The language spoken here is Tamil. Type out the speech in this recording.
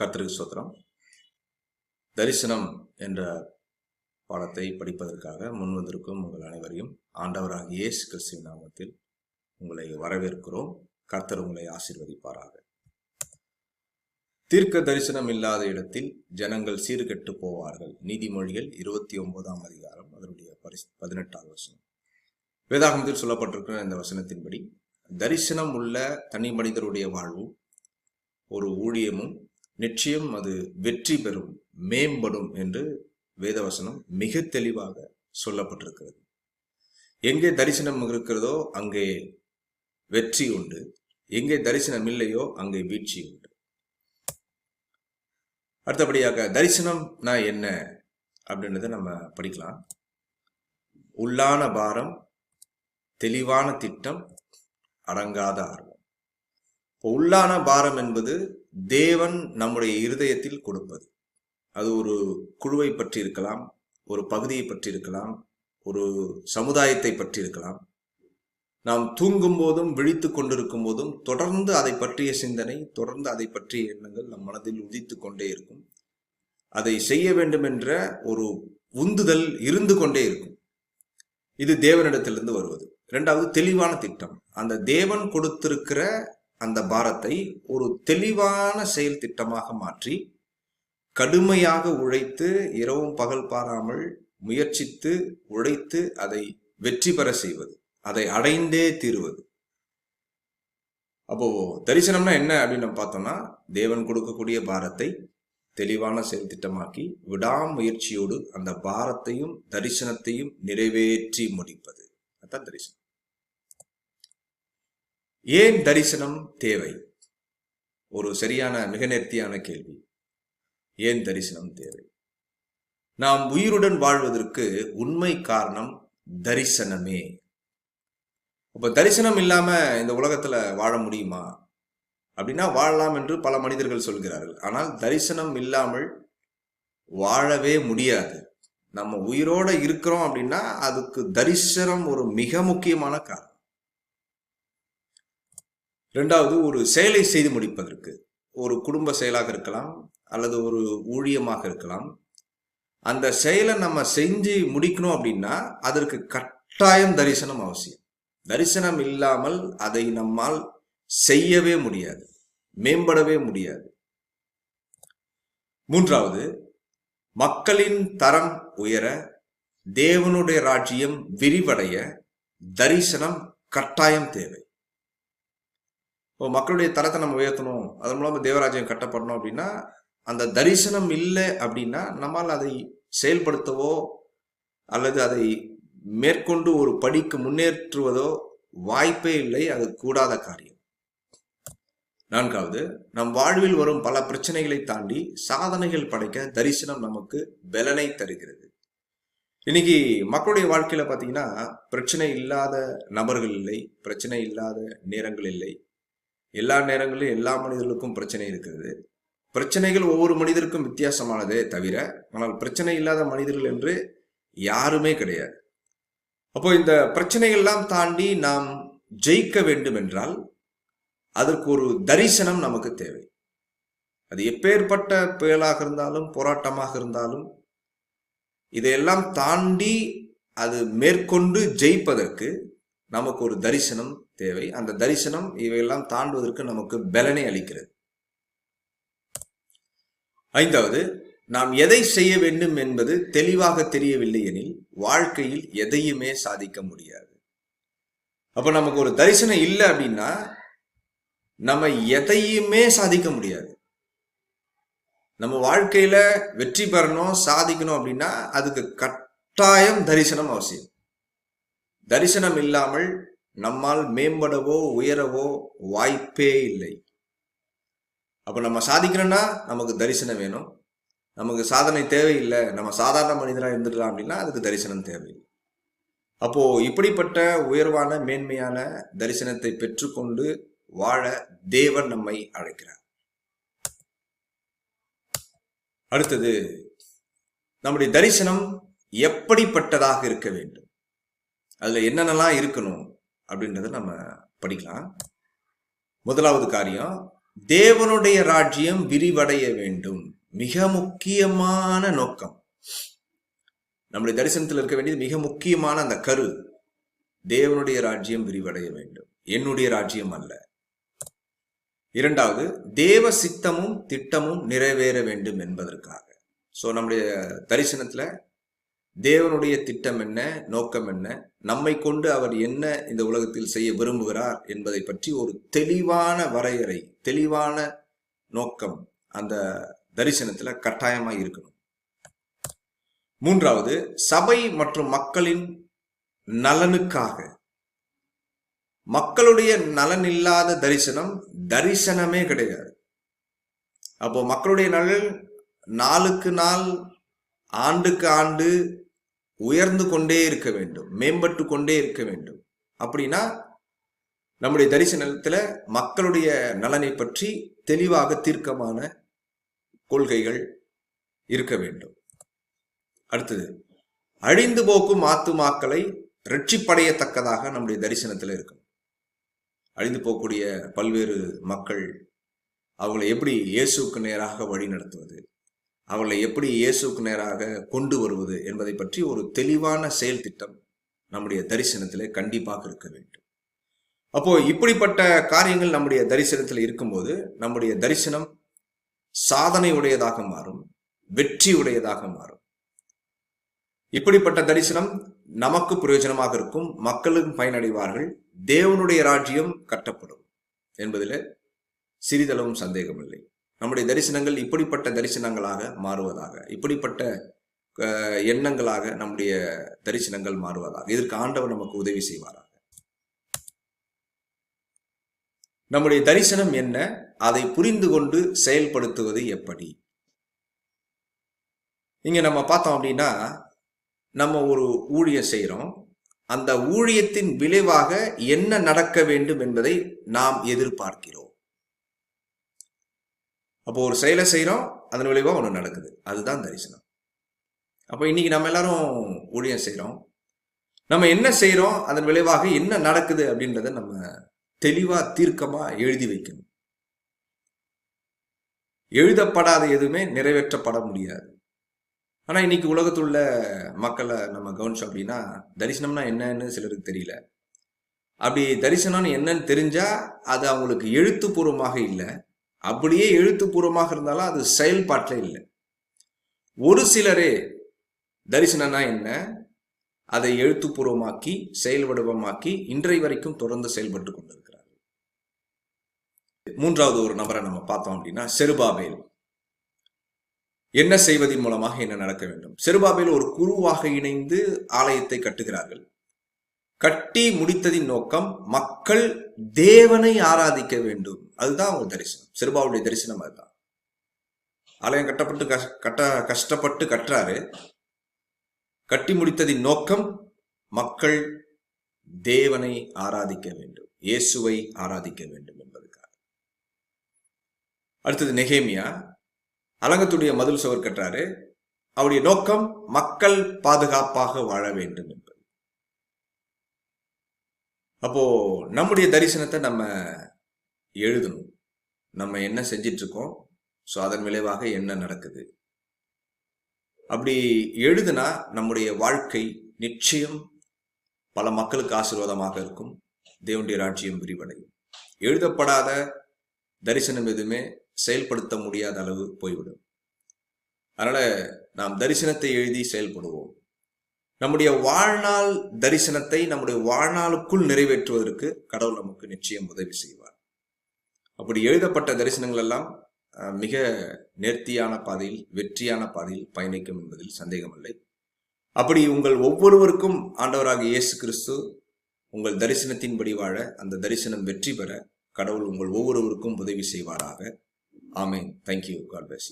கர்த்தருக்கு சோத்திரம் தரிசனம் என்ற பாடத்தை படிப்பதற்காக முன் வந்திருக்கும் உங்கள் அனைவரையும் ஆண்டவராக இயேசு கிறிஸ்துவின் நாமத்தில் உங்களை வரவேற்கிறோம். கர்த்தர் உங்களை ஆசீர்வதிப்பாராக. தீர்க்க தரிசனம் இல்லாத இடத்தில் ஜனங்கள் சீர்கெட்டு போவார்கள். நீதிமொழிகள் இருபத்தி ஒன்பதாம் அதிகாரம் அதனுடைய பரிசு பதினெட்டாவது வசனம். வேதாகமத்தில் சொல்லப்பட்டிருக்கிற இந்த வசனத்தின்படி தரிசனம் உள்ள தனி மனிதருடைய வாழ்வும் ஒரு ஊழியமும் நிச்சயம் அது வெற்றி பெறும் மேம்படும் என்று வேதவசனம் மிக தெளிவாக சொல்லப்பட்டிருக்கிறது. எங்கே தரிசனம் இருக்கிறதோ அங்கே வெற்றி உண்டு. எங்கே தரிசனம் இல்லையோ அங்கே வீழ்ச்சி உண்டு. அடுத்தபடியாக தரிசனம்னா என்ன அப்படின்றத நம்ம படிக்கலாம். உள்ளான பாரம் தெளிவான திட்டம் அடங்காத ஆர்வம். இப்போ உள்ளான பாரம் என்பது தேவன் நம்முடைய இருதயத்தில் கொடுப்பது. அது ஒரு குழுவை பற்றி இருக்கலாம் ஒரு பகுதியை பற்றி இருக்கலாம் ஒரு சமுதாயத்தை பற்றி இருக்கலாம் நாம் தூங்கும் போதும் விழித்து கொண்டிருக்கும் போதும் தொடர்ந்து அதை பற்றிய சிந்தனை தொடர்ந்து அதை பற்றிய எண்ணங்கள் நம் மனதில் உதித்து கொண்டே இருக்கும். அதை செய்ய வேண்டும் என்ற ஒரு உந்துதல் இருந்து கொண்டே இருக்கும். இது தேவனிடத்திலிருந்து வருவது. இரண்டாவது தெளிவான திட்டம். அந்த தேவன் கொடுத்திருக்கிற அந்த பாரத்தை ஒரு தெளிவான செயல் திட்டமாக மாற்றி கடுமையாக உழைத்து இரவும் பகல் பாராமல் முயற்சித்து உழைத்து அதை வெற்றி பெற செய்வது அதை அடைந்தே தீருவது. அப்போ தரிசனம்னா என்ன அப்படின்னு நம்ம பார்த்தோம்னா தேவன் கொடுக்கக்கூடிய பாரத்தை தெளிவான செயல் திட்டமாக்கி விடாமுயற்சியோடு அந்த பாரத்தையும் தரிசனத்தையும் நிறைவேற்றி முடிப்பது. அதான் தரிசனம். ஏன் தரிசனம் தேவை? ஒரு சரியான மிக நேர்த்தியான கேள்வி. ஏன் தரிசனம் தேவை? நாம் உயிருடன் வாழ்வதற்கு உண்மை காரணம் தரிசனமே. அப்ப தரிசனம் இல்லாம இந்த உலகத்துல வாழ முடியுமா? அப்படின்னா வாழலாம் என்று பல மனிதர்கள் சொல்கிறார்கள். ஆனால் தரிசனம் இல்லாமல் வாழவே முடியாது. நம்ம உயிரோட இருக்கிறோம் அப்படின்னா அதுக்கு தரிசனம் ஒரு மிக முக்கியமான காரணம். ரெண்டாவது ஒரு செயலை செய்து முடிப்பதற்கு. ஒரு குடும்ப செயலாக இருக்கலாம் அல்லது ஒரு ஊழியமாக இருக்கலாம். அந்த செயலை நம்ம செஞ்சு முடிக்கணும் அப்படின்னா அதற்கு கட்டாயம் தரிசனம் அவசியம். தரிசனம் இல்லாமல் அதை நம்மால் செய்யவே முடியாது மேம்படவே முடியாது. மூன்றாவது மக்களின் தரம் உயர தேவனுடைய ராஜ்யம் விரிவடைய தரிசனம் கட்டாயம் தேவை. இப்போ மக்களுடைய தரத்தை நம்ம உயர்த்தணும். அதன் மூலமா தேவராஜ்யம் கட்டப்படணும் அப்படின்னா அந்த தரிசனம் இல்லை அப்படின்னா நம்மால் அதை செயல்படுத்தவோ அல்லது அதை மேற்கொண்டு ஒரு படிக்கு முன்னேற்றுவதோ வாய்ப்பே இல்லை. அது கூடாத காரியம். நான்காவது நம் வாழ்வில் வரும் பல பிரச்சனைகளை தாண்டி சாதனைகள் படைக்க தரிசனம் நமக்கு பலனை தருகிறது. இன்னைக்கு மக்களுடைய வாழ்க்கையில பாத்தீங்கன்னா பிரச்சனை இல்லாத நபர்கள் இல்லை பிரச்சனை இல்லாத நேரங்கள் இல்லை. எல்லா நேரங்களிலும் எல்லா மனிதர்களுக்கும் பிரச்சனை இருக்கிறது பிரச்சனைகள் ஒவ்வொரு மனிதருக்கும் வித்தியாசமானதே தவிர ஆனால் பிரச்சனை இல்லாத மனிதர்கள் என்று யாருமே கிடையாது. அப்போ இந்த பிரச்சனைகள்லாம் தாண்டி நாம் ஜெயிக்க வேண்டும் என்றால் அதற்கு ஒரு தரிசனம் நமக்கு தேவை. அது எப்பேற்பட்ட புயலாக இருந்தாலும் போராட்டமாக இருந்தாலும் இதையெல்லாம் தாண்டி அது மேற்கொண்டு ஜெயிப்பதற்கு நமக்கு ஒரு தரிசனம் தேவை. அந்த தரிசனம் இவையெல்லாம் தாண்டுவதற்கு நமக்கு பலனை அளிக்கிறது. ஐந்தாவது நாம் எதை செய்ய வேண்டும் என்பது தெளிவாக தெரியவில்லை எனில் வாழ்க்கையில் எதையுமே சாதிக்க முடியாது. அப்ப நமக்கு ஒரு தரிசனம் இல்லை அப்படின்னா நம்ம எதையுமே சாதிக்க முடியாது. நம்ம வாழ்க்கையில வெற்றி பெறணும் சாதிக்கணும் அப்படின்னா அதுக்கு கட்டாயம் தரிசனம் அவசியம். தரிசனம் இல்லாமல் நம்மால் மேம்படவோ உயரவோ வாய்ப்பே இல்லை. அப்ப நம்ம சாதிக்கணும்னா நமக்கு தரிசனம் வேணும். நமக்கு சாதனை தேவையில்லை. நம்ம சாதாரண மனிதராக இருந்துடலாம் அப்படின்னா அதுக்கு தரிசனம் தேவையில்லை. அப்போ இப்படிப்பட்ட உயர்வான மேன்மையான தரிசனத்தை பெற்றுக்கொண்டு வாழ தேவன் நம்மை அழைக்கிறார். அடுத்தது நம்முடைய தரிசனம் எப்படிப்பட்டதாக இருக்க வேண்டும்? அதில் என்னென்னலாம் இருக்கணும் அப்படின்றத நம்ம படிக்கலாம். முதலாவது காரியம் தேவனுடைய ராஜ்யம் விரிவடைய வேண்டும். மிக முக்கியமான நோக்கம். நம்முடைய தரிசனத்தில் இருக்க வேண்டியது மிக முக்கியமான அந்த கரு தேவனுடைய ராஜ்யம் விரிவடைய வேண்டும். என்னுடைய ராஜ்யம் அல்ல. இரண்டாவது தேவ சித்தமும் திட்டமும் நிறைவேற வேண்டும் என்பதற்காக. ஸோ நம்முடைய தரிசனத்தில் தேவனுடைய திட்டம் என்ன நோக்கம் என்ன நம்மை கொண்டு அவர் என்ன இந்த உலகத்தில் செய்ய விரும்புகிறார் என்பதை பற்றி ஒரு தெளிவான வரையறை தெளிவான நோக்கம் அந்த தரிசனத்துல கட்டாயமா இருக்கணும். மூன்றாவது சபை மற்றும் மக்களின் நலனுக்காக. மக்களுடைய நலன் இல்லாத தரிசனம் தரிசனமே கிடையாது. அப்போ மக்களுடைய நலன் நாளுக்கு நாள் ஆண்டுக்கு ஆண்டு உயர்ந்து கொண்டே இருக்க வேண்டும் மேம்பட்டு கொண்டே இருக்க வேண்டும். அப்படின்னா நம்முடைய தரிசனத்தில் மக்களுடைய நலனை பற்றி தெளிவாக தீர்க்கமான கொள்கைகள் இருக்க வேண்டும். அடுத்தது அழிந்து போக்கும் ஆத்துமாக்களை ரட்சிப்படையத்தக்கதாக நம்முடைய தரிசனத்தில் இருக்கும் அழிந்து போகக்கூடிய பல்வேறு மக்கள் அவங்களை எப்படி இயேசுக்கு நேராக வழி நடத்துவது அவர்களை எப்படி இயேசுக்கு நேராக கொண்டு வருவது என்பதை பற்றி ஒரு தெளிவான செயல் திட்டம் நம்முடைய தரிசனத்திலே கண்டிப்பாக இருக்க வேண்டும். அப்போ இப்படிப்பட்ட காரியங்கள் நம்முடைய தரிசனத்தில் இருக்கும்போது நம்முடைய தரிசனம் சாதனை உடையதாக மாறும் வெற்றி உடையதாக மாறும். இப்படிப்பட்ட தரிசனம் நமக்கு பிரயோஜனமாக இருக்கும் மக்களும் பயனடைவார்கள் தேவனுடைய ராஜ்யம் கட்டப்படும் என்பதில் சிறிதளவும் சந்தேகமில்லை. நம்முடைய தரிசனங்கள் இப்படிப்பட்ட தரிசனங்களாக மாறுவதாக இப்படிப்பட்ட எண்ணங்களாக நம்முடைய தரிசனங்கள் மாறுவதாக. இதற்கு ஆண்டவர் நமக்கு உதவி செய்வாராக. நம்முடைய தரிசனம் என்ன? அதை புரிந்து கொண்டு செயல்படுத்துவது எப்படி? இங்க நம்ம பார்த்தோம் அப்படின்னா நம்ம ஒரு ஊழியம் செய்கிறோம் அந்த ஊழியத்தின் விளைவாக என்ன நடக்க வேண்டும் என்பதை நாம் எதிர்பார்க்கிறோம். அப்போ ஒரு செயலை செய்கிறோம் அதன் விளைவாக ஒன்று நடக்குது. அதுதான் தரிசனம். அப்போ இன்றைக்கி நம்ம எல்லாரும் ஊழியம் செய்கிறோம் நம்ம என்ன செய்கிறோம் அதன் விளைவாக என்ன நடக்குது அப்படின்றத நம்ம தெளிவாக தீர்க்கமாக எழுதி வைக்கணும். எழுதப்படாத எதுவுமே நிறைவேற்றப்பட முடியாது. ஆனால் இன்னைக்கு உலகத்தில் உள்ள மக்களை நம்ம கவனிச்சோம் அப்படின்னா தரிசனம்னா என்னன்னு சிலருக்கு தெரியல. அப்படி தரிசனம்னு என்னன்னு தெரிஞ்சால் அது அவங்களுக்கு எழுத்துப்பூர்வமாக இல்லை. அப்படியே எழுத்துப்பூர்வமாக இருந்தாலும் அது செயல்பாட்டில் இல்லை. ஒரு சிலரே தரிசனம்னா என்ன? அதை எழுத்துப்பூர்வமாக்கி செயல் வடிவமாக்கி இன்றை வரைக்கும் தொடர்ந்து செயல்பட்டு கொண்டிருக்கிறார்கள். மூன்றாவது ஒரு நபரை நம்ம பார்த்தோம் அப்படின்னா செருபாபேல். என்ன செய்வதன் மூலமாக என்ன நடக்க வேண்டும்? செருபாபேல் ஒரு குருவாக இணைந்து ஆலயத்தை கட்டுகிறார்கள். கட்டி முடித்ததின் நோக்கம் மக்கள் தேவனை ஆராதிக்க வேண்டும். அதுதான் அவங்க தரிசனம். சிறுபாவுடைய தரிசனம் அதுதான். ஆலயம் கட்டப்பட்டு கஷ்- கட்ட கஷ்டப்பட்டு கட்டுறாரு. கட்டி முடித்ததின் நோக்கம் மக்கள் தேவனை ஆராதிக்க வேண்டும். இயேசுவை ஆராதிக்க வேண்டும் என்பதுக்காக அடுத்தது நெகேமியா. அலங்கத்துடைய மதில் சுவர் கட்டுறாரு. அவருடைய நோக்கம் மக்கள் பாதுகாப்பாக வாழ வேண்டும் என்று அப்போ நம்முடைய தரிசனத்தை நம்ம எழுதணும். நம்ம என்ன செஞ்சிட்டு இருக்கோம் ஸோ அதன் விளைவாக என்ன நடக்குது? அப்படி எழுதுனா நம்முடைய வாழ்க்கை நிச்சயம் பல மக்களுக்கு ஆசீர்வாதமாக இருக்கும். தேவனுடைய ராஜ்யம் விரிவடையும். எழுதப்படாத தரிசனம் எதுவுமே செயல்படுத்த முடியாத அளவு போய்விடும். அதனால நாம் தரிசனத்தை எழுதி செயல்படுவோம். நம்முடைய வாழ்நாள் தரிசனத்தை நம்முடைய வாழ்நாளுக்குள் நிறைவேற்றுவதற்கு கடவுள் நமக்கு நிச்சயம் உதவி செய்வார். அப்படி எழுதப்பட்ட தரிசனங்கள் எல்லாம் மிக நேர்த்தியான பாதையில் வெற்றியான பாதையில் பயணிக்கும் என்பதில் சந்தேகமில்லை. அப்படி உங்கள் ஒவ்வொருவருக்கும் ஆண்டவராக இயேசு கிறிஸ்து உங்கள் தரிசனத்தின்படி வாழ அந்த தரிசனம் வெற்றி பெற கடவுள் உங்கள் ஒவ்வொருவருக்கும் உதவி செய்வாராக. ஆமேன். Thank you God bless